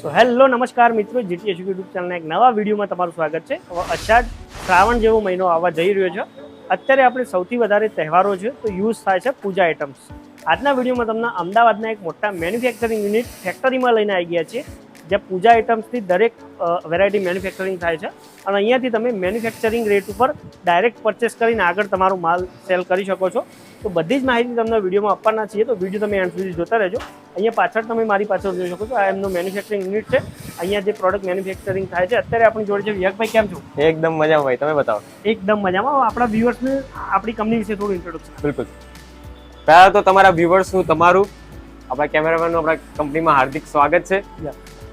So hello નમસ્કાર મિત્રો. GTS YouTube ચેનલના એક નવા વિડીયોમાં તમારું સ્વાગત છે. હવે અષાઢ શ્રાવણ જેવો મહિનો આવવા જઈ રહ્યો છે. અત્યારે આપણે સૌથી વધારે તહેવારો છે તો યુઝ થાય છે પૂજા આઇટમ્સ આજના વિડીયોમાં તમને અમદાવાદના એક મોટા મેન્યુફેક્ચરિંગ યુનિટ ફેક્ટરીમાં લઈને આવી ગયા છીએ. જ્યાં પૂજા આઇટમ્સની દરેક વેરાયટી મેન્યુફેક્ચરિંગ થાય છે. અને અહીંયાથી તમે મેન્યુફેક્ચરિંગ રેટ ઉપર ડાયરેક્ટ પરચેસ કરીને આગળ તમારો માલ સેલ કરી શકો છો. તો બધી જ માહિતી તમને વિડીયોમાં આપવાના છીએ તો વીડિયો તમે એન્ડ સુધી જોતા રહેજો. અહીંયા પાછળ તમે મારી પાછળ જોઈ શકો છો આ એમનું મેન્યુફેક્ચરિંગ યુનિટ છે. અહીંયા જે પ્રોડક્ટ મેન્યુફેક્ચરિંગ થાય છે અત્યારે આપણી જોડે છે વિવેકભાઈ કેમ છો? એકદમ મજામાં ભાઈ તમે બતાવો. એકદમ મજામાં. આપણા વ્યુઅર્સને આપણી કંપની વિશે થોડું ઇન્ટ્રોડક્શન બિલકુલ. પહેલાં તો તમારા વ્યુઅર્સનું તમારું આપણા કેમેરામેનનું આપણા કંપનીમાં હાર્દિક સ્વાગત છે.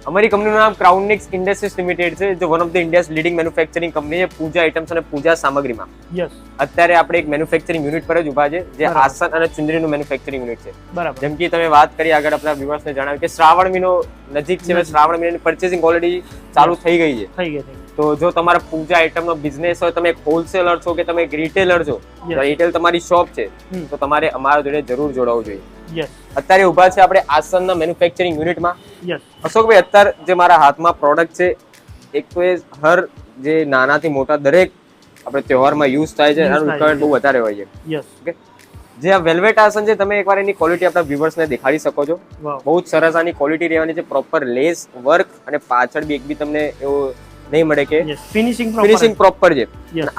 અમારી કંપનીનું નામ ક્રાઉનિક્સ ઇન્ડસ્ટ્રીઝ લિમિટેડ છે જે one of the India's leading manufacturing company puja Pooja items અને પૂજા સામગ્રીમાં. યસ અત્યારે આપણે એક મેન્યુફેક્ચરિંગ યુનિટ પર જ ઊભા છે જે આસન અને ચુંદરીનું મેન્યુફેક્ચરિંગ યુનિટ છે. બરાબર. જેમ કે તમે વાત કરી આગળ આપણા વ્યુઅર્સને જણાવ્યું કે શ્રાવણ મહિનો નજીક છે શ્રાવણ મહિનાની પરચેસિંગ ઓલરેડી ચાલુ થઈ ગઈ છે. થઈ ગઈ તો જો તમારા પૂજા આઇટમનો બિઝનેસ હોય તમે હોલસેલર છો કે તમે એક રિટેલર છો રિટેલ તમારી શોપ છે તો તમારે અમારા જોડે જરૂર જોડાવવું જોઈએ. અત્યારે ઊભા છે આપણે આસનના મેન્યુફેક્ચરિંગ યુનિટમાં અશોકભાઈ અત્યારે જે મારા હાથમાં પ્રોડક્ટ છે એક તો એ હર જે નાનાથી મોટા દરેક આપણે તહેવારમાં યુઝ થાય છે એનું રિક્વાયરમેન્ટ બહુ વધારે હોય છે. ઓકે જે આ વેલ્વેટ આસન છે તમે એકવાર એની ક્વોલિટી આપણા વ્યુઅર્સને દેખાડી શકો છો. બહુ જ સરસ આની ક્વોલિટી રહેવાની છે પ્રોપર લેસ વર્ક અને પાછળ બી એક બી તમને એવું નહીં મળે કે ફિનિશિંગ ફિનિશિંગ પ્રોપર છે.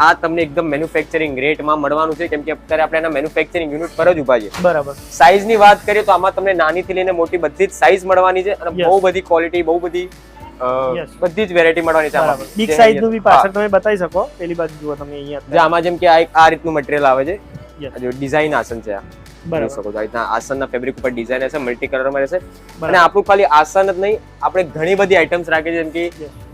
આ તમને એકદમ મેન્યુફેક્ચરિંગ રેટમાં મળવાનું છે કેમ કે અત્યારે આપણે એના મેન્યુફેક્ચરિંગ યુનિટ પર જ ઊભા છે બરાબર. સાઈઝની વાત કરીએ તો આમાં તમને નાની થી લઈને મોટી બધી જ સાઈઝ મળવાની છે અને બહુ બધી ક્વોલિટી બહુ બધી બધી જ વેરાયટી મળવાની છે આમાં. બિગ સાઇઝનું બી પાછળ તમે બતાવી શકો પેલી બાજુ જુઓ તમે અહીંયા. આમાં જેમ કે આ એક આ રીતનું મટીરિયલ આવે છે. જો ડિઝાઇન આસન છે આ. બરાબર. શકો છો આ આસનના ફેબ્રિક ઉપર ડિઝાઇન હશે મલ્ટી કલરમાં રહેશે. અને આપણું ખાલી આસન જ નહીં આપણે ઘણી બધી આઇટમ્સ રાખી છે જેમ કે.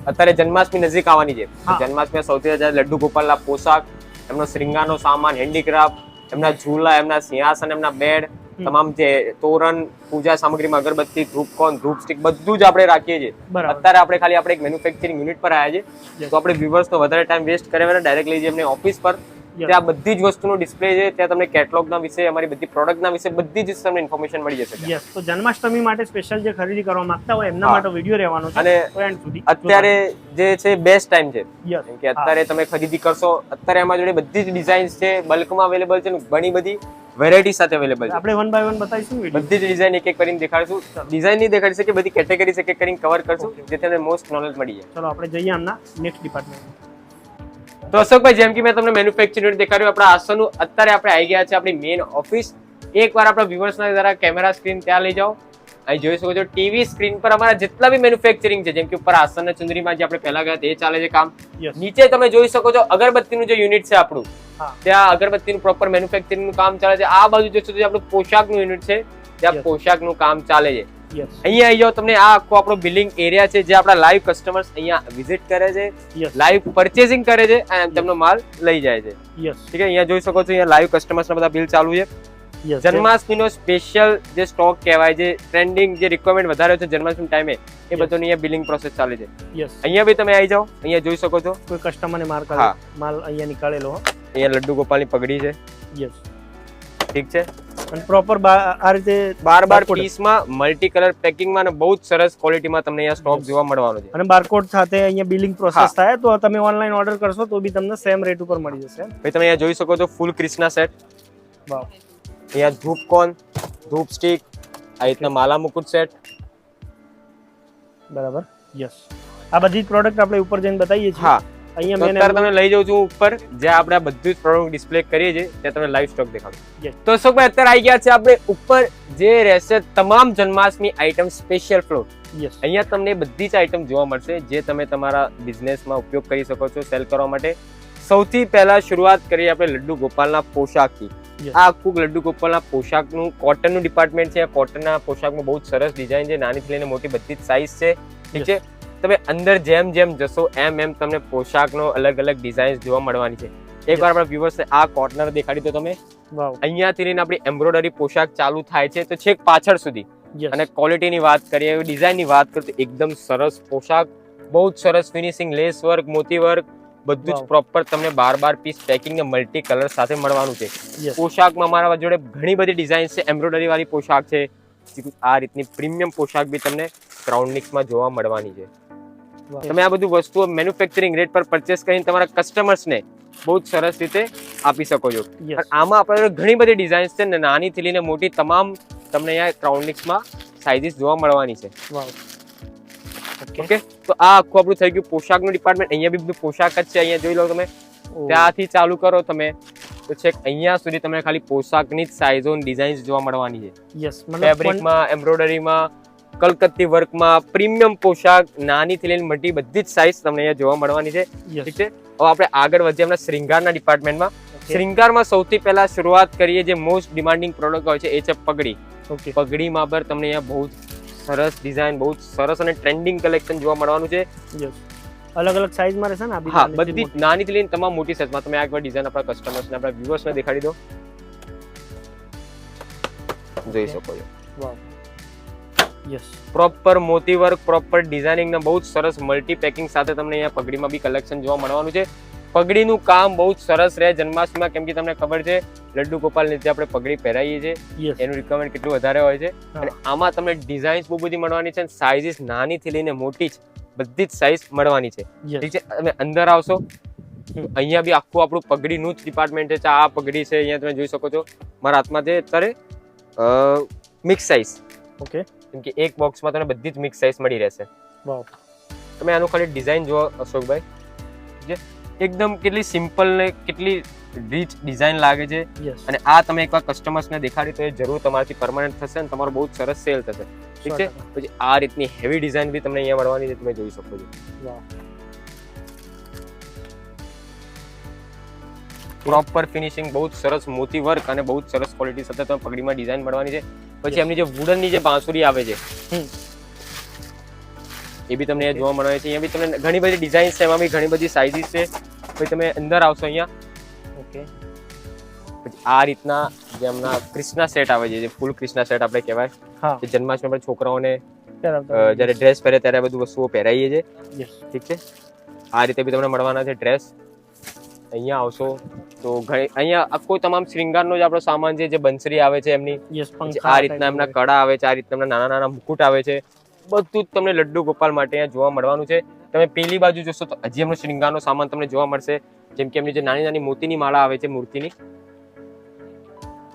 અત્યારે જન્માષ્ટમી નજીક આવવાની છે. જન્માષ્ટમી સૌથી વધારે લડ્ડુ ગોપાલના પોશાક એમનો શ્રીંગારનો સામાન હેન્ડીક્રાફ્ટ એમના ઝૂલા એમના સિંહાસન એમના બેડ તમામ જે તોરણ પૂજા સામગ્રીમાં અગરબત્તી ધૂપકોન ધૂપસ્ટિક બધું જ આપણે રાખીએ છીએ. અત્યારે આપણે ખાલી આપણે એક મેન્યુફેક્ચરિંગ યુનિટ પર આવ્યા છે તો આપણે વ્યુઅર્સનો વધારે ટાઈમ વેસ્ટ કરે ડાયરેક્ટ ડાયરેક્ટલી જઈએ એમને ઓફિસ પર. ત્યાં બધી જ વસ્તુનો ડિસ્પ્લે છે ત્યાં તમને કેટલોગના વિશે અમારી બધી પ્રોડક્ટના વિશે બધી જ તમને ઇન્ફોર્મેશન મળી જશે યસ તો જન્માષ્ટમી માટે સ્પેશિયલ જે ખરીદી કરવા માંગતા હોય એમના માટે વીડિયો રહેવાનો છે અને સુધી. અત્યારે જે છે બેસ્ટ ટાઈમ છે. કેમ કે અત્યારે તમે ખરીદી કરશો અત્યારે એમાં જોડે બધી જ ડિઝાઇન્સ છે બલ્કમાં અવેલેબલ છે ઘણી બધી વેરાયટી સાથે અવેલેબલ છે. આપણે વન બાય વન બતાવીશું બધી જ ડિઝાઇન એક એક કરીને દેખાડશું. ડિઝાઇન નહીં દેખાડી શકીએ બધી કેટેગરી એક એક કરીને કવર કરશું જેથી તમને મોસ્ટ નોલેજ મળી જાય. ચલો આપણે જઈએ આમના નેક્સ્ટ ડિપાર્ટમેન્ટ તો અશોકભાઈ જેમ કે મેં તમને મેન્યુફેક્ચરિંગ દેખાડ્યું આપણા આસનનું અત્યારે આપણે આવી ગયા છે આપણી મેઇન ઓફિસ એકવાર આપણા વ્યુઅર્સના દ્વારા કેમેરા સ્ક્રીન ત્યાં લઈ જાઓ. અહીં જોઈ શકો છો ટીવી સ્ક્રીન પર અમારા જેટલા બી મેન્યુફેક્ચરિંગ છે જેમ કે ઉપર આસન ચુંદરીમાં જે આપણે પહેલા ગયા તે ચાલે છે કામ. નીચે તમે જોઈ શકો છો અગરબત્તીનું જે યુનિટ છે આપણું. ત્યાં અગરબત્તીનું પ્રોપર મેન્યુફેક્ચરિંગનું કામ ચાલે છે. આ બાજુ જોશો તો આપણું પોશાકનું યુનિટ છે ત્યાં પોશાકનું કામ ચાલે છે. અહીંયા આવી જાઓ તમને આ આખો આપણો બિલિંગ એરિયા છે જે આપણા લાઈવ કસ્ટમર્સ અહીંયા વિઝિટ કરે છે લાઈવ પરચેસિંગ કરે છે અને તેમનો માલ લઈ જાય છે. ઠીક છે? અહીંયા જોઈ શકો છો અહીંયા લાઈવ કસ્ટમર્સના બધા બિલ ચાલુ છે. જન્માષ્ટમીનો સ્પેશિયલ જે સ્ટોક કહેવાય છે ટ્રેન્ડિંગ જે રિક્વાયરમેન્ટ વધારે છે જન્માષ્ટમી ટાઈમે એ બધો અહીંયા બિલિંગ પ્રોસેસ ચાલે છે. અહીંયા બી તમે આવી જાઓ અહીંયા જોઈ શકો છો. કોઈ કસ્ટમરને ને કરે માલ અહીંયા નીકળેલો અહીંયા લડ્ડુ ગોપાલની પગડી છે. યસ ઠીક છે? અને પ્રોપર આ રીતે બાર બાર. પીસમાં મલ્ટી કલર પેકિંગમાં અને બહુ જ સરસ ક્વોલિટીમાં તમને અહીંયા સ્ટોક. જોવા મળવાનો છે. અને બારકોડ સાથે અહીંયા બિલિંગ પ્રોસેસ થાય તો તમે ઓનલાઈન ઓર્ડર કરશો તો બી તમને સેમ રેટ ઉપર મળી જશે ભાઈ તમે અહીંયા જોઈ શકો છો ફૂલ ક્રિસ્ના સેટ વાવ. અહીંયા ધૂપ કોન ધૂપ સ્ટિક આ રીતના માલા મુકુટ સેટ બરાબર. યસ આ બધી પ્રોડક્ટ આપણે ઉપર જઈને બતાવીએ છીએ. હા. અહીંયા મેં અત્યારે તમને લઈ જાઉં છું ઉપર જ્યાં આપણે આ બધું જ પ્રોડક્ટ ડિસ્પ્લે કરીએ છીએ ત્યાં તમે લાઈવ સ્ટોક દેખાડો. તો અશોકભાઈ અત્યારે આવી ગયા છે આપણે ઉપર જે રહેશે તમામ જન્માષ્ટમી આઈટમ સ્પેશિયલ ફ્લોર અહીંયા તમને બધી જ આઈટમ જોવા મળશે જે તમે તમારા બિઝનેસમાં ઉપયોગ કરી શકો છો સેલ કરવા માટે. સૌથી પહેલા શરૂઆત કરીએ આપણે લડ્ડુ ગોપાલના પોશાકથી આ આખું લડ્ડુ ગોપાલના પોશાકનું કોટનનું ડિપાર્ટમેન્ટ છે. આ કોટનના પોશાકમાં બહુ જ સરસ ડિઝાઇન છે. નાનીથી લઈને મોટી બધી જ સાઇઝ છે. ઠીક છે? તમે અંદર જેમ જેમ જશો એમ એમ તમને પોશાકનો અલગ અલગ ડિઝાઇન જોવા મળવાની છે. એકવાર આપણા વ્યુઅર્સને આ કોર્નર દેખાડી દો તમે. અહીંયાથી લઈને આપણી એમ્બ્રોડરી પોશાક ચાલુ થાય છે તો છેક પાછળ સુધી. અને ક્વોલિટીની વાત કરીએ ડિઝાઇનની વાત કરીએ તો એકદમ સરસ પોશાક બહુ જ સરસ ફિનિશિંગ લેસ વર્ક મોતી વર્ક બધું જ પ્રોપર તમને બાર બાર પીસ પેકિંગ ને મલ્ટી કલર સાથે મળવાનું છે. પોશાકમાં મારા જોડે ઘણી બધી ડિઝાઇન છે એમ્બ્રોઇડરી વાળી પોશાક છે. આ રીતની પ્રીમિયમ પોશાક બી તમને ક્રાઉન્ડિક્સમાં જોવા મળવાની છે. તમે આ બધું વસ્તુઓ મેન્યુફેક્ચરિંગ રેટ પર પરચેસ કરીને તમારા કસ્ટમર્સને બહુ જ સરસ રીતે આપી શકો છો. આમાં આપણે ઘણી બધી ડિઝાઇન્સ છે ને નાનીથી લઈને મોટી તમામ તમને અહીંયા ક્રાઉન્ડિક્સમાં સાઇઝીસ જોવા મળવાની છે. ઓકે તો આ આખું આપણું થઈ ગયું પોશાકનું ડિપાર્ટમેન્ટ અહીંયા બી બધું પોશાક જ છે. અહીંયા જોઈ લો તમે. ત્યાંથી ચાલુ કરો તમે. તો છેક અહીંયા સુધી તમને ખાલી પોશાકની જ સાઇઝો ડિઝાઇન્સ જોવા મળવાની છે. યસ ફેબ્રિકમાં એમ્બ્રોઇડરીમાં કલકત્તી વર્કમાં પ્રીમિયમ પોશાક નાનીથી લઈને મોટી બધી જ સાઇઝ તમને અહીંયા જોવા મળવાની છે. ઠીક છે? હવે આપણે આગળ વધીએ આપણા શ્રૃંગારના ડિપાર્ટમેન્ટમાં શ્રૃંગારમાં સૌથી પહેલા શરૂઆત કરીએ જે મોસ્ટ ડિમાન્ડિંગ પ્રોડક્ટ હોય છે એ છે પગડી. પગડીમાં પર તમને અહીંયા બહુ સરસ ડિઝાઇન બહુ સરસ અને ટ્રેન્ડિંગ કલેક્શન જોવા મળવાનું છે. અલગ અલગ સાઈઝમાં રહેશે ને હા બધી નાની થી લઈને તમામ મોટી સાઈઝમાં તમે આગળ એકવાર ડિઝાઇન આપણા કસ્ટમર્સને આપણા વ્યુઅર્સને દેખાડી દો. જોઈ શકો છો. વાવ યસ પ્રોપર મોતી વર્ક પ્રોપર ડિઝાઇનિંગના બહુ જ સરસ મલ્ટી પેકિંગ સાથે તમને અહીંયા પગડીમાં બી કલેક્શન જોવા મળવાનું છે. પગડીનું કામ બહુ જ સરસ રહે જન્માષ્ટમીમાં કેમ કે તમને ખબર છે લડ્ડુ ગોપાલ જે આપણે પગડી પહેરાવીએ છીએ. એનું રિકમેન્ડ કેટલું વધારે હોય છે. અને આમાં તમને ડિઝાઇન્સ બહુ બધી મળવાની છે સાઇઝીસ નાનીથી લઈને મોટી જ બધી જ સાઇઝ મળવાની છે. ઠીક છે? તમે અંદર આવશો. અહીંયા બી આખું આપણું પગડીનું જ ડિપાર્ટમેન્ટ છે. આ પગડી છે અહીંયા તમે જોઈ શકો છો. મારા હાથમાં છે અત્યારે મિક્સ સાઇઝ ઓકે કેમ કે એક બોક્સમાં તમને બધી જ મિક્સ સાઇઝ મળી રહેશે. તમે આનું ખાલી ડિઝાઇન જુઓ અશોકભાઈ. જે એકદમ કેટલી સિમ્પલ ને કેટલી રીચ ડિઝાઇન લાગે છે. અને આ તમે એકવાર કસ્ટમર્સને દેખાડી તો એ જરૂર તમારાથી પરમાનન્ટ થશે અને તમારો બહુ સરસ સેલ થશે. ઠીક છે? પછી આ રીતની હેવી ડિઝાઇન બી તમને અહીંયા મળવાની છે તમે જોઈ શકો છો. પ્રોપર ફિનિશિંગ બહુ સરસ મોતી વર્ક અને બહુ સરસ ક્વોલિટી સાથે તમે પગડીમાં ડિઝાઇન મળવાની છે. પછી એમની જે વુડનની જે બાંસુરી આવે છે એ બી તમને જોવા મળે છે. અહીંયા બી તમને ઘણી બધી ડિઝાઇન્સ છે એમાં બી ઘણી બધી સાઇઝીસ છે. પછી તમે અંદર આવશો અહીંયા. ઓકે. પછી આ રીતના જે હમણાં ક્રિષ્ના સેટ આવે છે જે ફૂલ ક્રિષ્ના સેટ આપણે કહેવાય. હા. જે જન્માષ્ટમી પર છોકરાઓને જ્યારે ડ્રેસ પહેરે ત્યારે આ બધું વસ્તુઓ પહેરાઈએ છીએ. ઠીક છે? આ રીતે બી તમને મળવાના છે ડ્રેસ અહીંયા આવશો તો અહીંયા આખો તમામ શ્રૃંગારનો જ આપણો સામાન છે જે બંસરી આવે છે એમની. આ રીતના એમના કડા આવે છે આ રીતના એમના નાના નાના મુકુટ આવે છે. બધું જ તમને લડ્ડુ ગોપાલ માટે અહીંયા જોવા મળવાનું છે. તમે પેલી બાજુ જોશો તો હજી એમનો શ્રૃંગારનો સામાન તમને જોવા મળશે. જેમ કે એમની જે નાની નાની મોતીની માળા આવે છે મૂર્તિની.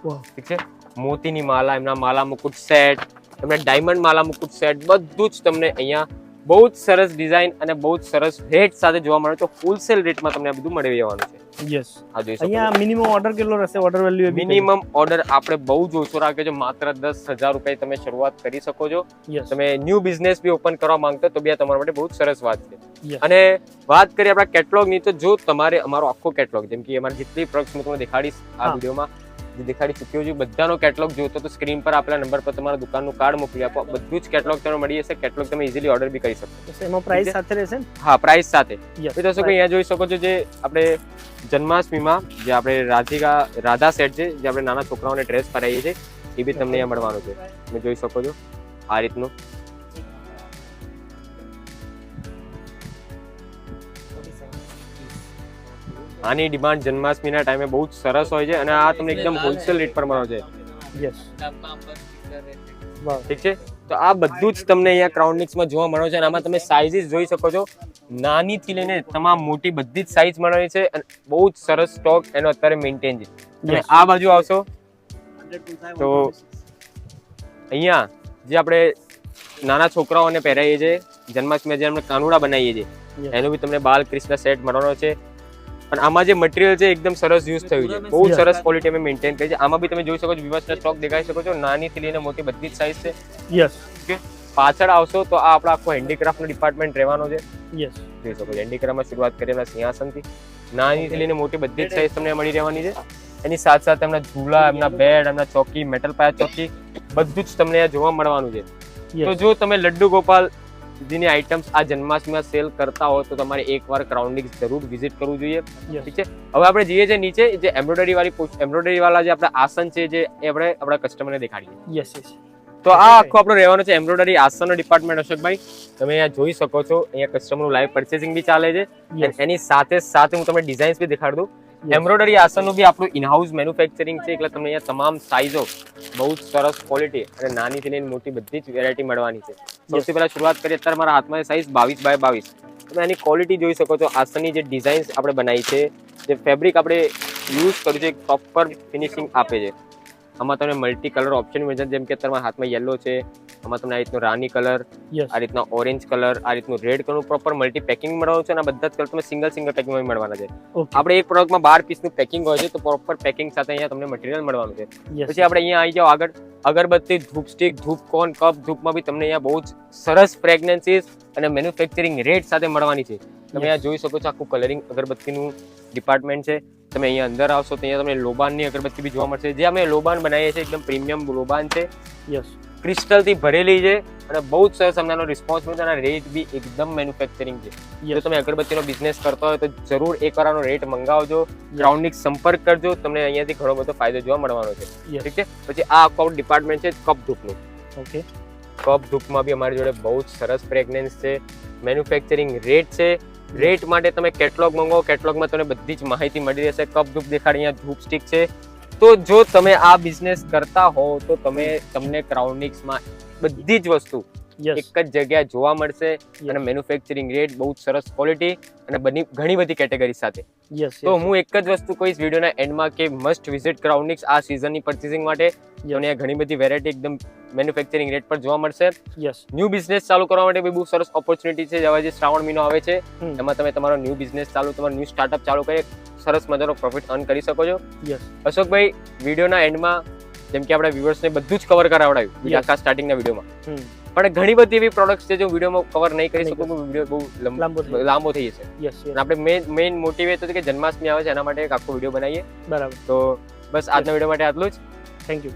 ઠીક છે? મોતીની માળા એમના માલા મુકુટ સેટ એમના ડાયમંડ માલા મુકુટ સેટ બધું જ તમને અહીંયા બહુ જ સરસ ડિઝાઇન અને બહુ જ સરસ રેટ સાથે જોવા મળે તો હોલસેલ રેટમાં તમને આ બધું મળી રહેવાનું છે. યસ આ જોઈ અહીંયા મિનિમમ ઓર્ડર કેટલો રહેશે? ઓર્ડર વેલ્યુ મિનિમમ ઓર્ડર આપણે બહુ જ ઓછો રાખ્યો છે. માત્ર દસ હજાર રૂપિયા તમે શરૂઆત કરી શકો છો. તમે ન્યૂ બિઝનેસ બી ઓપન કરવા માંગતો તો બી આ તમારા માટે બહુ જ સરસ વાત છે. અને વાત કરીએ આપણા કેટલોગની તો જો તમારે અમારો આખો કેટલોગ જેમ કે અમારી જેટલી પ્રોડક્ટ્સ હું તમને દેખાડીશ આ વિડીયોમાં જે દેખાડી ચૂક્યો છું. બધાનો કેટલોગ જોતો તો સ્ક્રીન પર આપણા નંબર પર તમારા દુકાનનું કાર્ડ મોકલી આપો. બધું જ કેટલોગ તમને મળી જશે. કેટલોગ તમે ઇઝીલી ઓર્ડર બી કરી શકો એમાં પ્રાઇસ સાથે રહેશે હા પ્રાઇસ સાથે. એ દર્શકો અહીંયા જોઈ શકો છો જે આપણે જન્માષ્ટમીમાં જે આપણે રાધિકા રાધા સેટ છે જે આપણે નાના છોકરાઓને ડ્રેસ પહેરાવીએ છીએ એ બી તમને અહીંયા મળવાનું છે. તમે જોઈ શકો છો આ રીતનું. આની ડિમાન્ડ જન્માષ્ટમીના ટાઈમે બહુ જ સરસ હોય છે અને આ તમને એકદમ હોલસેલ રેટ પર મળે છે. યસ ઠીક છે? તો આ બધું જ તમને અહીંયા ક્રાઉન્ડિક્સમાં જોવા મળે છે અને આમાં તમે સાઇઝીસ જોઈ શકો છો. નાનીથી લઈને તમામ મોટી બધી જ સાઇઝ મળે છે અને બહુ જ સરસ સ્ટોક એનો અત્યારે મેન્ટેન છે. અને આ બાજુ આવશો. તો અહીંયા જે આપણે નાના છોકરાઓને પહેરાવીએ છીએ જન્માષ્ટમી જે આપણે કાનુડા બનાવીએ છીએ. એનું બી તમને બાલ કૃષ્ણ સેટ મળવાનો છે. અને આમાં જે મટીરિયલ છે એકદમ સરસ યુઝ થયું છે. બહુ સરસ ક્વોલિટી અમે મેન્ટેન કરી છે. આમાં બી તમે જોઈ શકો છો વિવસના સ્ટોક દેખાઈ શકો છો. નાનીથી લઈને મોટી બધી જ સાઇઝ છે. યસ પાછળ આવશો તો આ આપણો આખો હેન્ડીક્રાફ્ટનો ડિપાર્ટમેન્ટ રહેવાનો છે. યસ જોઈ શકો છો હેન્ડીક્રાફ્ટમાં શરૂઆત કરી એમના સિંહાસનથી નાનીથી લઈને મોટી બધી જ સાઇઝ તમને મળી રહેવાની છે. એની સાથે સાથે એમના ઝૂલા એમના બેડ એમના ચોકી મેટલ પાયા ચોકી બધું જ તમને જોવા મળવાનું છે. તો જો તમે લડ્ડુ ગોપાલ જેની આઇટમ્સ આ જન્માષ્ટમીમાં સેલ કરતા હોય તો તમારે એકવાર ક્રાઉન્ડિંગ જરૂર વિઝિટ કરવું જોઈએ. ઠીક છે? હવે આપણે જઈએ છીએ નીચે જે એમ્બ્રોઇડરી વાળી એમ્બ્રોઇડરી વાળા જે આપણા આસન છે જે આપણે આપણા કસ્ટમરને દેખાડીએ. યસ યસ તો આ આખો આપણો રહેવાનો છે એમ્બ્રોઇડરી આસનનો ડિપાર્ટમેન્ટ અશોકભાઈ. તમે અહીંયા જોઈ શકો છો અહીંયા કસ્ટમરનું લાઈવ પરચેસિંગ બી ચાલે છે. એની સાથે સાથે હું તમને ડિઝાઇન્સ બી દેખાડ દઉં. એમ્બ્રોઇડરી આસનનું બી આપણું ઇનહાઉસ મેન્યુફેક્ચરિંગ છે, એટલે તમને અહીંયા તમામ સાઇઝો બહુ જ સરસ ક્વોલિટી અને નાનીથી લઈને મોટી બધી જ વેરાયટી મળવાની છે. સૌથી પહેલાં શરૂઆત કરીએ, અત્યારે મારા હાથમાં સાઇઝ બાવીસ બાય બાવીસ. તમે એની ક્વોલિટી જોઈ શકો છો, આસનની જે ડિઝાઇન્સ આપણે બનાવી છે, જે ફેબ્રિક આપણે યુઝ કર્યું છે પ્રોપર ફિનિશિંગ આપે છે. આમાં તમને મલ્ટી કલર ઓપ્શન મળી છે જેમ કે તમારા હાથમાં યલો છે આમાં તમને આ રીતનો રાની કલર આ રીતના ઓરેન્જ કલર આ રીતનું red colour proper multi packing મળવાનું છે અને બધા જ કલર તમે સિંગલ સિંગલ પેકિંગમાં મળવાના છે. આપણે એક પ્રોડક્ટમાં બાર પીસનું પેકિંગ હોય છે તો પ્રોપર પેકિંગ સાથે અહીંયા તમને મટીરિયલ મળવાનું છે. પછી આપણે અહીંયા આવી જાઓ આગળ. અગરબત્તી ધૂપ સ્ટિક ધૂપ કોન કપ ધૂપમાં બી તમને અહીંયા બહુ જ સરસ પ્રેગ્નન્સીસ અને મેન્યુફેક્ચરિંગ રેટ સાથે મળવાની છે. તમે અહીંયા જોઈ શકો છો આખું કલરિંગ અગરબત્તીનું ડિપાર્ટમેન્ટ છે. તમે અહીંયા અંદર આવશો તો અહીંયા તમને લોબાનની અગરબત્તી બી જોવા મળશે. જે અમે લોબાન બનાવીએ છીએ એકદમ પ્રીમિયમ લોબાન છે. યસ. ક્રિસ્ટલથી ભરેલી છે અને બહુ જ સરસ અમને રિસ્પોન્સ મળ્યો અને રેટ બી એકદમ મેન્યુફેક્ચરિંગ છે. જો તમે અગરબત્તીનો બિઝનેસ કરતા હોય તો જરૂર એકવાર આનો રેટ મંગાવજો. ગ્રાઉન્ડની સંપર્ક કરજો. તમને અહીંયાથી ઘણો બધો ફાયદો જોવા મળવાનો છે. ઠીક છે? પછી આ આખું ડિપાર્ટમેન્ટ છે કપ ધૂપનું. ઓકે. કપ ધૂપમાં બી અમારી જોડે બહુ જ સરસ ફ્રેગ્રન્સ છે. મેન્યુફેક્ચરિંગ રેટ છે. રેટ માટે તમે કેટલોગ મંગાવો કેટલોગમાં તમને બધી જ માહિતી મળી રહેશે. કપ ધૂપ દેખાડી અહીંયા ધૂપ સ્ટિક છે. તો જો તમે આ બિઝનેસ કરતા હો તો તમે તમને ક્રાઉનિક્સમાં બધી જ વસ્તુ એક જ જગ્યાએ જોવા મળશે. અને મેન્યુફેક્ચરિંગ રેટ બહુ જ સરસ ક્વોલિટી અને બની ઘણી બધી કેટેગરી સાથે. યસ તો હું એક જ વસ્તુ કહીશ વિડીયોના એન્ડમાં કે મસ્ટ વિઝિટ ક્રાઉનિક્સ આ સિઝનની પરચેસિંગ માટે. તમને ઘણી બધી વેરાયટી એકદમ મેન્યુફેક્ચરિંગ રેટ પર જોવા મળશે. યસ ન્યૂ બિઝનેસ ચાલુ કરવા માટે બી બહુ સરસ ઓપોર્ચ્યુનિટી છે. જેવા જે શ્રાવણ મહિનો આવે છે એમાં તમે તમારો ન્યૂ બિઝનેસ ચાલુ તમારો ન્યૂ સ્ટાર્ટઅપ ચાલુ કરી સરસ મજાનો પ્રોફિટ અર્ન કરી શકો છો. યસ અશોકભાઈ વિડીયોના એન્ડમાં જેમ કે આપણા વ્યુઅર્સને બધું જ કવર કરાવડાવ્યું Yes. આખા સ્ટાર્ટિંગના વિડીયોમાં. પણ ઘણી બધી એવી પ્રોડક્ટ્સ છે જે હું વિડીયોમાં કવર નહીં કરી શકું વીડિયો બહુ લાંબો થઈ લાંબો થઈ જશે. યસ આપણે મેઇન મેઇન મોટિવ એ તો કે જન્માષ્ટમી આવે છે એના માટે એક આખો વીડિયો બનાવીએ. બરાબર. તો બસ આજના વીડિયો માટે આટલું જ. Thank you